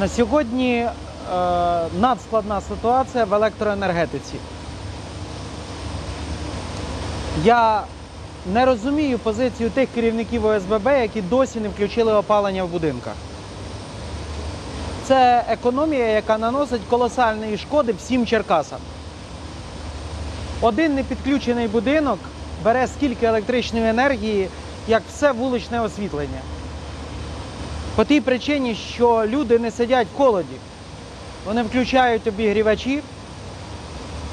На сьогодні е, надскладна ситуація в електроенергетиці. Я не розумію позицію тих керівників ОСББ, які досі не включили опалення в будинках. Це економія, яка наносить колосальної шкоди всім Черкасам. Один непідключений будинок бере скільки електричної енергії, як все вуличне освітлення. По тій причині, що люди не сидять в холоді. Вони включають обігрівачі,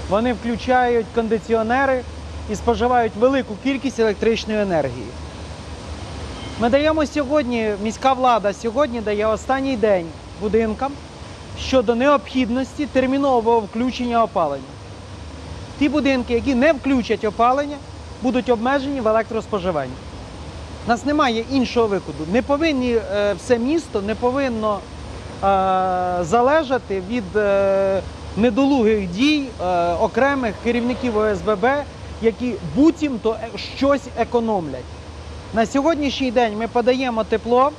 вони включають кондиціонери і споживають велику кількість електричної енергії. Ми даємо сьогодні, міська влада сьогодні дає останній день будинкам щодо необхідності термінового включення опалення. Ті будинки, які не включать опалення, будуть обмежені в електроспоживанні. У нас немає іншого виходу. Не повинні е, все місто не повинно е, залежати від е, недолугих дій окремих керівників ОСББ, які буцімто щось економлять. На сьогоднішній день ми подаємо тепло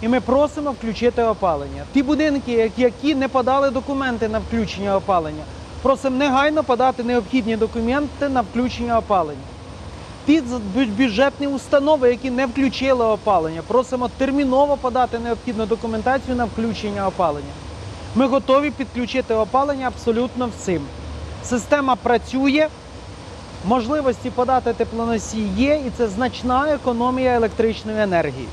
і ми просимо включити опалення. Ті будинки, які не подали документи на включення опалення, просимо негайно подати необхідні документи на включення опалення. Ті бюджетні установи, які не включили опалення, просимо терміново подати необхідну документацію на включення опалення. Ми готові підключити опалення абсолютно всім. Система працює, можливості подати теплоносій є, і це значна економія електричної енергії.